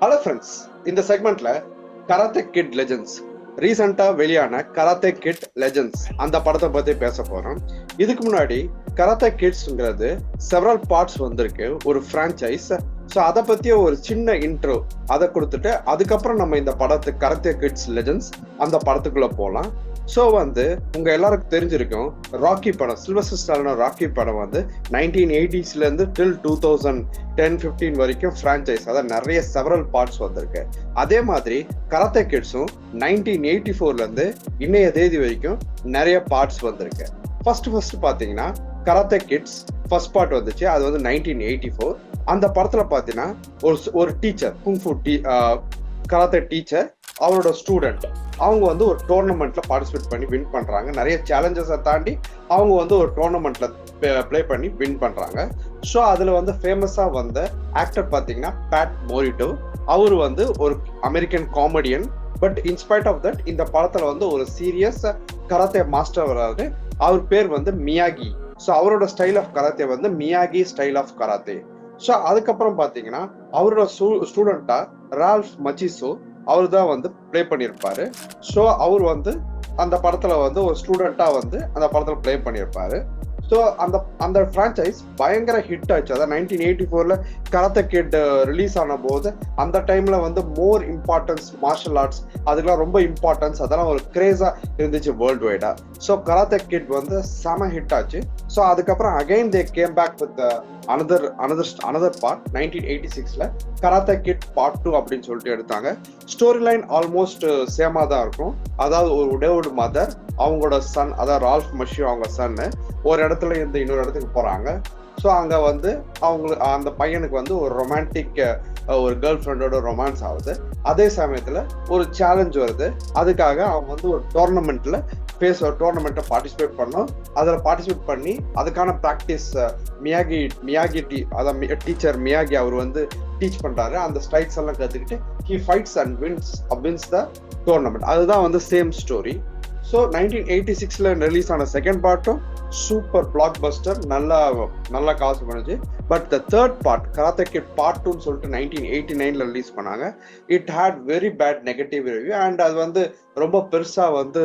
Hello friends இந்த செக்மெண்ட்ல karate kid legends ரீசெண்டா வெளியான கராத்தே கிட் லெஜெண்ட்ஸ் அந்த படத்தை பத்தி பேச போறோம். இதுக்கு முன்னாடி கராத்தே கிட்ஸ்ங்கிறது செவரல் பார்ட்ஸ் வந்திருக்கு ஒரு ஃப்ரான்ச்சைஸ் ஸோ அதை பத்திய ஒரு சின்ன இன்ட்ரோ அதை கொடுத்துட்டு அதுக்கப்புறம் நம்ம இந்த படத்து கராத்தே கிட்ஸ் லெஜெண்ட்ஸ் அந்த படத்துக்குள்ள போகலாம் ஸோ வந்து உங்க எல்லாருக்கும் தெரிஞ்சிருக்கும் ராக்கி படம் சில்வஸ்டர் ஸ்டாலின ராக்கி படம் வந்து நைன்டீன் எயிட்டிஸ்ல இருந்து till two thousand ten fifteen வரைக்கும் ஃப்ரான்ச்சைஸ் அதாவது நிறைய செவரல் பார்ட்ஸ் வந்திருக்கு. அதே மாதிரி கராத்தே கிட்ஸும் நைன்டீன் எயிட்டி ஃபோர்ல இருந்து இன்னைய தேதி வரைக்கும் நிறைய பார்ட்ஸ் வந்திருக்கு. ஃபர்ஸ்ட் ஃபர்ஸ்ட் பார்த்தீங்கன்னா கராத்தே கிட்ஸ் ஃபர்ஸ்ட் பார்ட் வந்துச்சு. அது வந்து நைன்டீன் எயிட்டி ஃபோர் அந்த படத்துல பாத்தீங்கன்னா ஒரு ஒரு டீச்சர் குங்ஃபு டீ கராத்தே டீச்சர் அவரோட ஸ்டூடெண்ட் அவங்க வந்து ஒரு டோர்னமெண்ட்ல பார்ட்டிசிபேட் பண்ணி வின் பண்றாங்க. நிறைய சேலஞ்சஸை தாண்டி அவங்க வந்து ஒரு டோர்னமெண்ட்ல ப்ளே பண்ணி வின் பண்றாங்க. ஸோ அதுல வந்து ஃபேமஸா வந்த ஆக்டர் பாத்தீங்கன்னா பேட் மோரிட்டோ அவர் வந்து ஒரு American comedian but in spite of that இந்த படத்துல வந்து ஒரு சீரியஸ் கராத்தே மாஸ்டர் வராரு. அவர் பேர் வந்து மியாகி ஸோ அவரோட ஸ்டைல் ஆஃப் கராத்தே வந்து Miyagi style of karate so அதுக்கப்புறம் பார்த்தீங்கன்னா அவரோட ஸ்டூடெண்டா ரால்ஃப் மச்சிசோ அவர் தான் வந்து ப்ளே பண்ணியிருப்பாரு. ஸோ அவர் வந்து அந்த படத்தில் வந்து ஒரு ஸ்டூடெண்ட்டாக வந்து அந்த படத்தில் ப்ளே பண்ணியிருப்பாரு. ஸோ அந்த அந்த ஃப்ரான்ச்சைஸ் பயங்கர ஹிட் ஆச்சு. அதான் நைன்டீன் எயிட்டி ஃபோரில் கராத்தே கிட் ரிலீஸ் ஆன போது அந்த டைமில் வந்து மோர் இம்பார்ட்டன்ஸ் மார்ஷல் ஆர்ட்ஸ் அதுக்கெலாம் ரொம்ப இம்பார்ட்டன்ஸ் அதெல்லாம் ஒரு க்ரேஸாக இருந்துச்சு வேர்ல்டு வைடாக ஸோ கராத்தே கிட் வந்து செம ஹிட் ஆச்சு. ஸோ அதுக்கப்புறம் again they came back with another another another part nineteen eighty சிக்ஸில் கராத்தே கிட் பார்ட் டூ அப்படின்னு சொல்லிட்டு எடுத்தாங்க. ஸ்டோரி லைன் ஆல்மோஸ்ட் சேமாக தான் இருக்கும். அதாவது ஒரு உடவுடு மதர் அவங்களோட சன் அதாவது ரால்ஃப் மஷியோ அவங்க சன்னு ஒரு இடத்துல இருந்து இன்னொரு இடத்துக்கு போகிறாங்க ஸோ அங்கே வந்து அவங்களுக்கு அந்த பையனுக்கு வந்து ஒரு ரொமான்டிக் ஒரு கேர்ள் ஃப்ரெண்டோட ரொமான்ஸ் ஆகுது. அதே சமயத்தில் ஒரு சேலஞ்ச் வருது. அதுக்காக அவங்க வந்து ஒரு டோர்னமெண்ட்டில் ஃபேஸ் ஒரு டோர்னமெண்ட்டை பார்ட்டிசிபேட் பண்ணோம். அதில் பார்ட்டிசிபேட் பண்ணி அதுக்கான ப்ராக்டிஸ் மியாகி மியாகி டீ அதான் டீச்சர் மியாகி அவர் வந்து டீச் பண்ணுறாரு அந்த ஸ்ட்ரைக்ஸ் எல்லாம் கற்றுக்கிட்டு he fights and wins wins the tournament அதுதான் வந்து same story so nineteen eighty சிக்ஸில் ரிலீஸ் ஆன செகண்ட் பார்ட்டும் சூப்பர் பிளாக் பஸ்டர் நல்லா நல்லா காசு பண்ணுச்சு. But the third part karate kid part டூன்னு சொல்லிட்டு நைன்டீன் எயிட்டி நைனில் ரிலீஸ் பண்ணாங்க. It had very bad negative review and அது வந்து ரொம்ப பெருசாக வந்து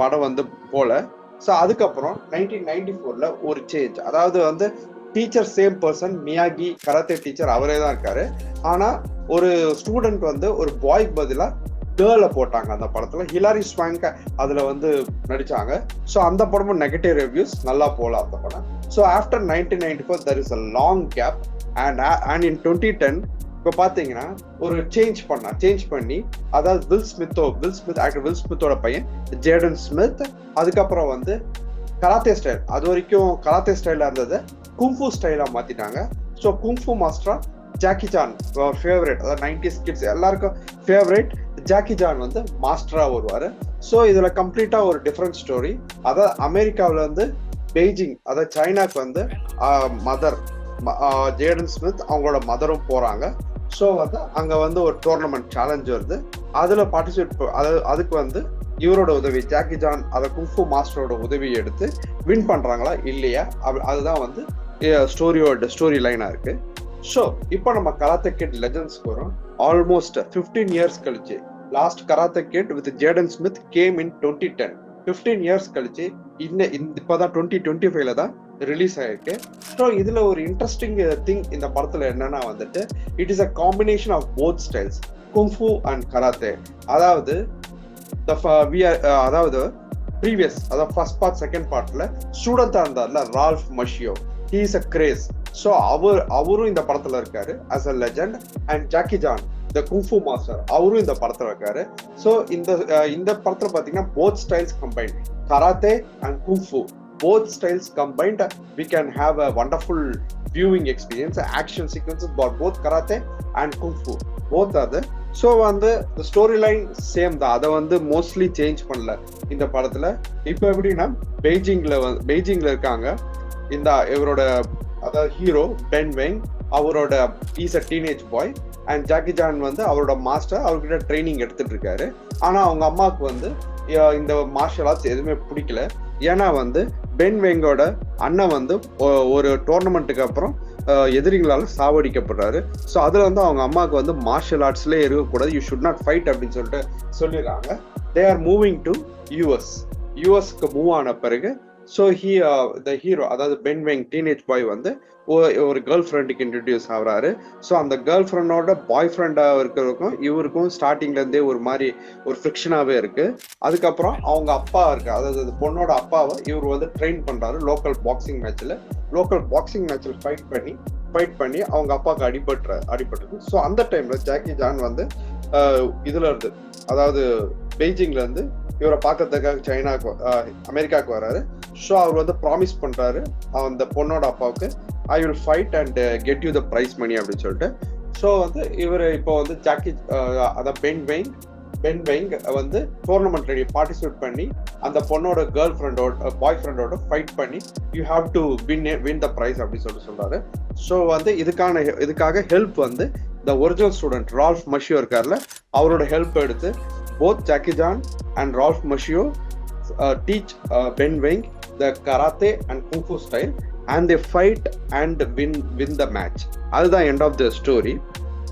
படம் வந்து போல. ஸோ அதுக்கப்புறம் நைன்டீன் நைன்டி ஃபோரில் ஒரு சேஞ்ச் அதாவது வந்து teacher same person Miyagi karate teacher அவரே தான் இருக்காரு. ஆனால் ஒரு ஸ்டூடெண்ட் வந்து ஒரு பாய்க்கு பதிலாக கேர்ல போட்டாங்க அந்த படத்துல. ஹிலாரி ஸ்வாங்க அதுல வந்து நடிச்சாங்க. ஸோ அந்த படமும் நெகட்டிவ் ரிவ்யூஸ் நல்லா போல அந்த படம். So after nineteen ninety four there is a long gap and and in twenty ten இப்போ பார்த்தீங்கன்னா ஒரு சேஞ்ச் பண்ணா சேஞ்ச் பண்ணி அதாவது வில் ஸ்மித்தோ வில் ஸ்மித் ஆக்டர் வில் ஸ்மித்தோட பையன் ஜேடன் ஸ்மித் அதுக்கப்புறம் வந்து கராத்தே ஸ்டைல் அது வரைக்கும் கராத்தே ஸ்டைலாக இருந்தது குங்ஃபு ஸ்டைலாக மாற்றிட்டாங்க ஸோ குங்ஃபு மாஸ்டரா ஜாக்கி ஜான் ஃபேவரட் அதாவது நைன்டி கிட்ஸ் எல்லாருக்கும் ஃபேவரேட் ஜாக்கி ஜான் வந்து மாஸ்டரா வருவாரு. ஸோ இதுல கம்ப்ளீட்டா ஒரு டிஃப்ரெண்ட் ஸ்டோரி அதாவது அமெரிக்காவில வந்து பெய்ஜிங் அதாவது சைனாக்கு வந்து மதர் ஜேடன் ஸ்மித் அவங்களோட மதரும் போறாங்க. ஸோ வந்து அங்க வந்து ஒரு டோர்னமெண்ட் சேலஞ்ச் வருது. அதுல பார்ட்டிசிபேட் அது அதுக்கு வந்து இவரோட உதவி ஜாக்கி ஜான் அதை குங்ஃபு மாஸ்டரோட உதவியை எடுத்து வின் பண்றாங்களா இல்லையா? அதுதான் வந்து ஸ்டோரியோட ஸ்டோரி லைனா இருக்கு. ஸோ இப்போ நம்ம கலாத்த கிட் லெஜன்ஸ்க்கு வரோம் ஆல்மோஸ்ட் ஃபிஃப்டீன் இயர்ஸ் கழிச்சு last karate kid with Jaden Smith came in twenty ten fifteen years கழிச்சு இந்த இப்போதான் டுவெண்ட்டி டுவெண்ட்டி ஃபைவ்ல தான் ரிலீஸ் ஆயிருக்கு. ஸோ இதுல ஒரு இன்ட்ரெஸ்டிங் திங் இந்த படத்துல என்னன்னா வந்துட்டு it is a combination of both styles kung fu and karate அதாவது அதாவது ப்ரீவியஸ் அதாவது ஃபர்ஸ்ட் பார்ட் செகண்ட் பார்ட்ல ஸ்டூடெண்டா இருந்தார்ல Ralph Macchio he is a craze so அவர் அவரும் இந்த படத்துல இருக்காரு as a legend and Jackie Chan the kung fu master அவரும் இந்த படத்துல இருக்காரு. ஸோ இந்த இந்த படத்துல பாத்தீங்கன்னா both styles combine karate and kung fu both styles combined we can have a wonderful viewing experience action sequences but both karate and kung fu both அது so வந்து ஸ்டோரி லைன் சேம் தான். அதை வந்து mostly change பண்ணல இந்த படத்துல. இப்போ எப்படின்னா பெய்ஜிங்ல வந்து பெய்ஜிங்ல இருக்காங்க. இந்த இவரோட அதாவது ஹீரோ பென் வெங் அவரோட is a teenage boy and Jackie Chan வந்து அவரோட மாஸ்டர் அவர்கிட்ட ட்ரைனிங் எடுத்துட்டு இருக்காரு ஆனால் அவங்க அம்மாவுக்கு வந்து இந்த மார்ஷல் ஆர்ட்ஸ் எதுவுமே பிடிக்கல. ஏன்னா வந்து பென் வெங்கோட அண்ணன் வந்து ஒரு டோர்னமெண்ட்டுக்கு அப்புறம் எதிரிகளால் சாவடிக்கப்படுறாரு. ஸோ அதில் வந்து அவங்க அம்மாவுக்கு வந்து மார்ஷல் ஆர்ட்ஸ்லேயே இருக்கக்கூடாது. யூ ஷுட் நாட் ஃபைட் அப்படின்னு சொல்லிட்டு சொல்லிடுறாங்க. They are moving to US யூஎஸ்க்கு move ஆன பிறகு ஸோ ஹீ த ஹீரோ அதாவது பென் வெங் டீனேஜ் பாய் வந்து ஒரு கேர்ள் ஃப்ரெண்டுக்கு இன்ட்ரடியூஸ் ஆகிறாரு. ஸோ அந்த கேர்ள் ஃப்ரெண்டோட பாய் ஃப்ரெண்டாக இருக்கிறதுக்கும் இவருக்கும் ஸ்டார்டிங்லேருந்தே ஒரு மாதிரி ஒரு ஃப்ரிக்ஷனாகவே இருக்கு. அதுக்கப்புறம் அவங்க அப்பா இருக்கு அதாவது அந்த பொண்ணோட அப்பாவை இவர் வந்து ட்ரெயின் பண்ணுறாரு லோக்கல் பாக்ஸிங் மேட்ச்சில் லோக்கல் பாக்ஸிங் மேட்ச்சில் ஃபைட் பண்ணி ஃபைட் பண்ணி அவங்க அப்பாவுக்கு அடிபட்டுற அடிபட்டது ஸோ அந்த டைமில் ஜாக்கி ஜான் வந்து இதுலேருந்து இருந்து அதாவது பெய்ஜிங்லேருந்து இவரை பார்க்கறதுக்காக சைனாக்கு அமெரிக்காவுக்கு வராரு ஸோ அவர் வந்து ப்ராமிஸ் பண்ணுறாரு அந்த பொண்ணோட அப்பாவுக்கு I will fight and get you the prize money அப்படின்னு சொல்லிட்டு. ஸோ வந்து இவர் இப்போ வந்து ஜாக்கி uh, அதான் பென் வெயிங் பென் வெயிங் வந்து டோர்னமெண்ட் ரெடி பார்ட்டிசிபேட் பண்ணி அந்த பொண்ணோட கேர்ள் ஃப்ரெண்டோட பாய் ஃப்ரெண்டோட ஃபைட் பண்ணி you have to win win the prize அப்படின்னு சொல்லிட்டு சொல்கிறாரு ஸோ வந்து இதுக்கான இதுக்காக ஹெல்ப் வந்து the original student Ralph Macchio இருக்கார்ல அவரோட ஹெல்ப் எடுத்து both Jackie Chan and Ralph Macchio teach Ben Wang the karate and kung fu style and they fight and win win the match அதுதான் end of the story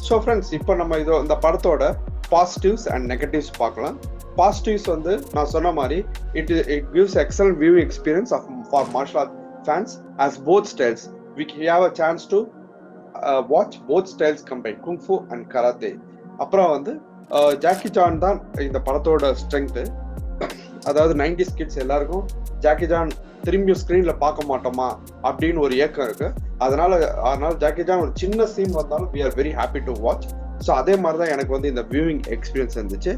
so friends இப்போ நம்ம இதோ இந்த படத்தோட positives and negatives பார்க்கலாம். Positives வந்து நான் சொன்ன மாதிரி it it gives excellent view experience of for martial art fans as both styles we have a chance to watch both styles combine kung fu and karate அப்புறம் வந்து Jackie Chan தான் இந்த படத்தோட ஸ்ட்ரென்த்து அதாவது நைன்டி கிட்ஸ் எல்லாருக்கும் Jackie Chan திரும்பியும் ஸ்க்ரீன்ல பார்க்க மாட்டோமா அப்படின்னு ஒரு ஏக்கம் இருக்கு. அதனால அதனால ஜாக்கி ஜான் ஒரு சின்ன சீன் வந்தாலும் we are very happy to watch so அதே மாதிரி தான் எனக்கு வந்து இந்த வியூவிங் எக்ஸ்பீரியன்ஸ் இருந்துச்சு.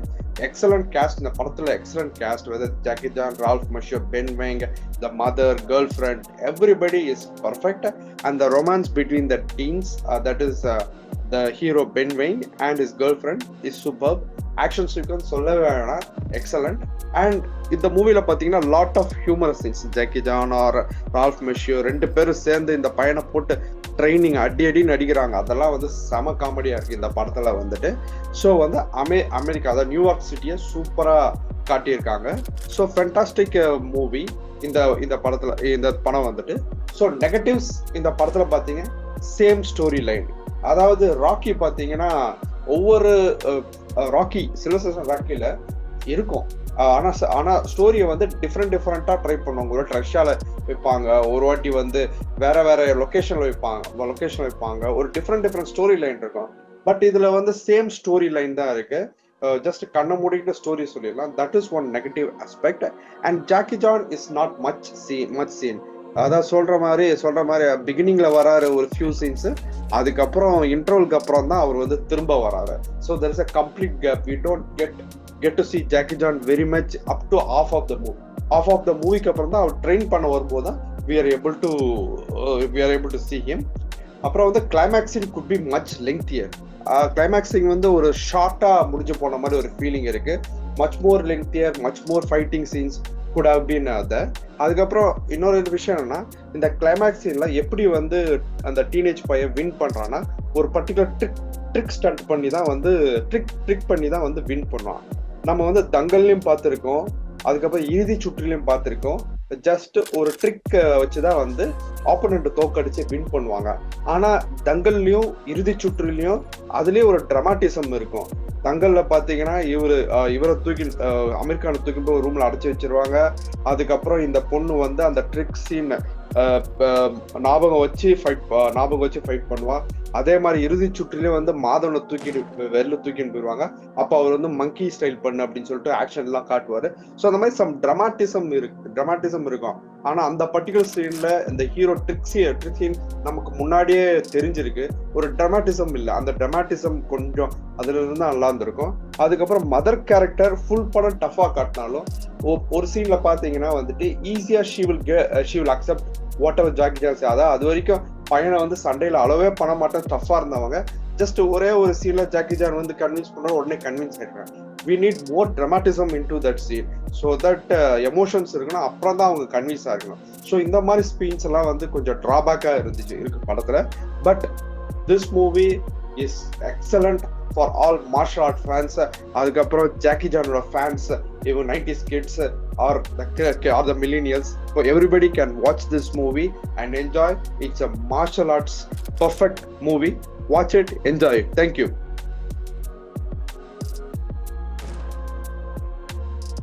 எக்ஸலண்ட் கேஸ்ட் இந்த படத்தில் excellent cast whether Jackie Chan Ralph Macchio Ben Wang the mother girl friend everybody is perfect and the romance between the teams that is the hero Ben Wang and is girl friend is super action sequence சொல்லவே வேணாம். Excellent and இந்த மூவியில் பார்த்தீங்கன்னா lot of humour scenes Jackie Chan or Ralph Macchio ரெண்டு பேரும் சேர்ந்து இந்த பையனை போட்டு ட்ரைனிங் அடி அடின்னு நடிக்கிறாங்க. அதெல்லாம் வந்து செம காமெடியாக இருக்குது இந்த படத்தில் வந்துட்டு. ஸோ வந்து அமே அமெரிக்கா அதாவது நியூயார்க் சிட்டியை சூப்பராக காட்டியிருக்காங்க. ஸோ ஃபென்டாஸ்டிக் மூவி இந்த இந்த படத்தில் இந்த படம் வந்துட்டு. ஸோ நெகட்டிவ்ஸ் இந்த படத்தில் பார்த்தீங்க சேம் ஸ்டோரி லைன் அதாவது ராக்கி பார்த்தீங்கன்னா ஒவ்வொரு ராக்கி சிலசன் ராக்கியில் இருக்கும். ஆனால் ஆனா ஆனா ஸ்டோரியை வந்து டிஃப்ரெண்ட் டிஃப்ரெண்டா ட்ரை பண்ணுவாங்க. ஒரு ரஷ்யால வைப்பாங்க. ஒரு வாட்டி வந்து வேற வேற லொகேஷன்ல வைப்பாங்க லொகேஷன் வைப்பாங்க. ஒரு டிஃப்ரெண்ட் டிஃப்ரெண்ட் ஸ்டோரி லைன் இருக்கும். பட் இதுல வந்து சேம் ஸ்டோரி லைன் தான் இருக்கு. ஜஸ்ட் கண்ணை மூடிக்கிட்ட ஸ்டோரி சொல்லிடலாம். That is one negative aspect. And Jackie Chan is not much seen much seen அதான் சொல்ற மாதிரி சொல்ற மாதிரி பிகினிங்ல வராரு ஒரு ஃபியூ சீன்ஸ் அதுக்கப்புறம் இன்டர்வலுக்கு அப்புறம் தான் அவர் வந்து திரும்ப வராரு. So there is a complete gap we don't get get to see Jackie Chan very much up to half of the movie half of the மூவிக்கு அப்புறம் தான் அவர் ட்ரெயின் பண்ண வரும்போது தான் we are able to we are able to see him அப்புறம் வந்து climaxing could be much lengthier climaxing வந்து ஒரு ஷார்ட்டாக முடிஞ்சு போன மாதிரி ஒரு ஃபீலிங் இருக்கு. Much more lengthier much more fighting scenes கூட அப்படின்னு அதை அதுக்கப்புறம் இன்னொரு ஒரு விஷயம் என்னன்னா இந்த கிளைமேக்ஸ் சீன்ல எப்படி வந்து அந்த டீனேஜ் பையன் வின் பண்றான்னா ஒரு பர்டிகுலர் ட்ரிக் ட்ரிக் ஸ்டண்ட் பண்ணி தான் வந்து ட்ரிக் ட்ரிக் பண்ணி தான் வந்து வின் பண்ணுவான். நம்ம வந்து தங்கல்லையும் பார்த்துருக்கோம் அதுக்கப்புறம் இறுதி சுற்றிலையும் பார்த்துருக்கோம். ஜஸ்ட் ஒரு ட்ரிக் வச்சுதான் வந்து ஆப்போனண்ட் தோக்கடிச்சு வின் பண்ணுவாங்க. ஆனா தங்கல்லையும் இறுதி சுற்றுலையும் அதுலயும் ஒரு ட்ரமாட்டிசம் இருக்கும். தங்கல்ல பாத்தீங்கன்னா இவரு இவரை தூக்கி அமெரிக்கான தூக்கி போய் ரூம்ல அடைச்சி வச்சிருவாங்க. அதுக்கப்புறம் இந்த பொண்ணு வந்து அந்த ட்ரிக் சீன் ஞாபகம் வச்சு ஃபைட் ஞாபகம் வச்சு ஃபைட் பண்ணுவான். அதே மாதிரி இறுதி சுற்றிலே வந்து மாதவனை தூக்கிட்டு வெளில தூக்கிட்டு போயிடுவாங்க அப்போ அவர் வந்து மங்கி ஸ்டைல் பண்ணு அப்படின்னு சொல்லிட்டு ஆக்ஷன் எல்லாம் காட்டுவாரு. ஸோ அந்த மாதிரி சம் ட்ரமாட்டிசம் இருக்கு ட்ரமாட்டிசம் இருக்கும். ஆனா அந்த பர்டிகுலர் சீன்ல இந்த ஹீரோ ட்ரிக்ஸி ட்ரிக்ஸின் நமக்கு முன்னாடியே தெரிஞ்சிருக்கு. ஒரு ட்ரமாட்டிசம் இல்லை. அந்த ட்ரமாட்டிசம் கொஞ்சம் அதுல இருந்து நல்லா இருந்திருக்கும். அதுக்கப்புறம் மதர் கேரக்டர் ஃபுல் படம் டஃபா காட்டினாலும் ஒரு சீன்ல பாத்தீங்கன்னா வந்துட்டு ஈஸியா she will she will accept ஓட்டவர் Jackie ஜான்சி அதான் அது வரைக்கும் பையனை வந்து சண்டையில் அளவே பண்ண மாட்டேன் டஃப்பாக இருந்தவங்க. ஜஸ்ட் ஒரே ஒரு சீனில் ஜாக்கி ஜான் வந்து கன்வின்ஸ் பண்ண உடனே கன்வின்ஸ் ஆயிடுறாங்க we need more dramatism in to that scene so that emotions இருக்குன்னா அப்புறம் தான் அவங்க கன்வின்ஸ் ஆகணும். ஸோ இந்த மாதிரி ஸ்பீன்ஸ் எல்லாம் வந்து கொஞ்சம் ட்ராபேக்காக இருந்துச்சு இருக்கு படத்தில். But this movie is excellent for all martial art fans அதுக்கப்புறம் ஜாக்கி ஜானோட ஃபேன்ஸ் இவங்க nineties kids or the or the millennials. So everybody can watch this movie and enjoy. It's a martial arts perfect movie. Watch it, enjoy it. Thank you.